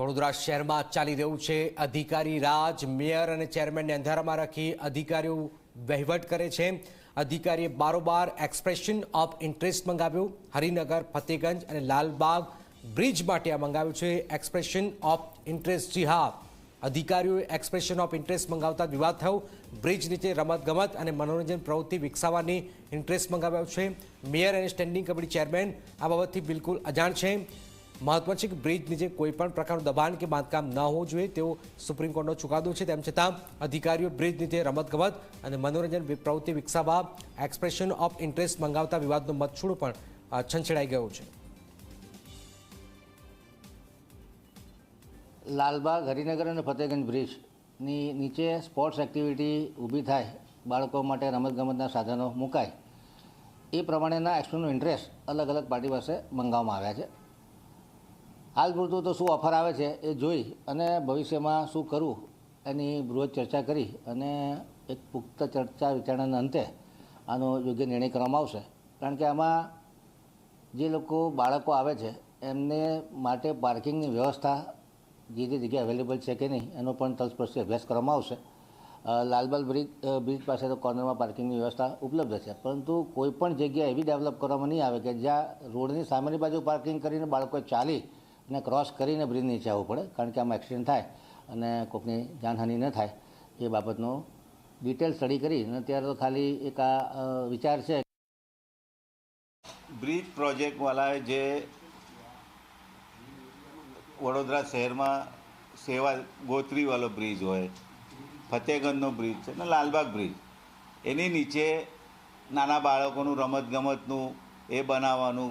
વડોદરા શહેરમાં ચાલી રહ્યું છે. અધિકારી રાજ, મેયર અને ચેરમેનને અંધારામાં રાખી અધિકારીઓ વહીવટ કરે છે. અધિકારીએ બારોબાર એક્સપ્રેશન ઓફ ઇન્ટરેસ્ટ મંગાવ્યું. હરિનગર, ફતેગંજ અને લાલબાગ બ્રિજ માટે આ મંગાવ્યું છે. એક્સપ્રેશન ઓફ ઇન્ટરેસ્ટ, જી હા. અધિકારીઓએ એક્સપ્રેશન ઓફ ઇન્ટરેસ્ટ મંગાવતા વિવાદ થયો. બ્રિજ નીચે રમતગમત અને મનોરંજન પ્રવૃત્તિ વિકસાવવાની ઇન્ટરેસ્ટ મંગાવ્યો છે. મેયર અને સ્ટેન્ડિંગ કમિટી ચેરમેન આ બાબતથી બિલકુલ અજાણ છે. મહત્વ છે કે બ્રિજ નીચે કોઈ પણ પ્રકારનું દબાણ કે બાંધકામ ન હોવું જોઈએ. તેવો સુપ્રીમ કોર્ટનો ચુકાદો છે. તેમ છતાં અધિકારીઓ બ્રિજ નીચે રમતગમત અને મનોરંજન પ્રવૃત્તિ વિકસાવવા એક્સપ્રેશન ઓફ ઇન્ટરેસ્ટ મંગાવતા વિવાદનો મતછૂડો પણ છંછેડાઈ ગયો છે. લાલબાગ, હરિનગર અને ફતેગંજ બ્રિજની નીચે સ્પોર્ટ્સ એક્ટિવિટી ઊભી થાય, બાળકો માટે રમતગમતના સાધનો મુકાય. એ પ્રમાણેના એક્સટર્નલ ઇન્ટરેસ્ટ અલગ અલગ પાર્ટી પાસે મંગાવવામાં આવ્યા છે. હાલ પૂરતું તો શું ઓફર આવે છે એ જોઈ અને ભવિષ્યમાં શું કરવું એની બૃહદ ચર્ચા કરી અને એક પુખ્ત ચર્ચા વિચારણાના અંતે આનો યોગ્ય નિર્ણય કરવામાં આવશે. કારણ કે આમાં જે લોકો બાળકો આવે છે, એમને માટે પાર્કિંગની વ્યવસ્થા જે જે જગ્યાએ અવેલેબલ છે કે નહીં એનો પણ તલસ્પર્શી અભ્યાસ કરવામાં આવશે. લાલબાલ બ્રિજ બ્રિજ પાસે તો કોર્નરમાં પાર્કિંગની વ્યવસ્થા ઉપલબ્ધ છે. પરંતુ કોઈ પણ જગ્યા એવી ડેવલપ કરવામાં નહીં આવે કે જ્યાં રોડની સામેની બાજુ પાર્કિંગ કરીને બાળકોએ ચાલી અને ક્રોસ કરીને બ્રિજ નીચે આવવું પડે, કારણ કે આમાં એક્સિડન્ટ થાય અને કોઈકની જાનહાનિ ન થાય, એ બાબતનો ડિટેલ સ્ટડી કરી અને અત્યારે તો ખાલી એક આ વિચાર છે. બ્રિજ પ્રોજેક્ટવાળાએ જે વડોદરા શહેરમાં સેવા ગોત્રીવાળો બ્રિજ હોય, ફતેહગંજનો બ્રિજ છે ને લાલબાગ બ્રિજ એની નીચે નાના બાળકોનું રમતગમતનું એ બનાવવાનું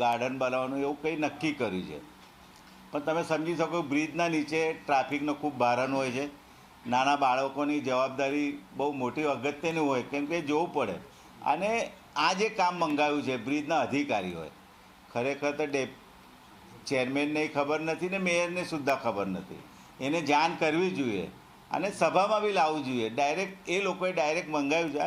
ગાર્ડન બનાવવાનું એવું કંઈ નક્કી કર્યું છે. પણ તમે સમજી શકો બ્રિજના નીચે ટ્રાફિકનો ખૂબ ભારણ હોય છે. નાના બાળકોની જવાબદારી બહુ મોટી અગત્યની હોય, કેમ કે જોવું પડે. અને આ જે કામ મંગાવ્યું છે, બ્રિજના અધિકારીઓએ ખરેખર તો ડે ચેરમેનને ખબર નથી ને મેયરને સુદ્ધા ખબર નથી. એને જાણ કરવી જોઈએ અને સભામાં બી લાવવું જોઈએ. ડાયરેક્ટ એ લોકોએ ડાયરેક્ટ મંગાવ્યું છે.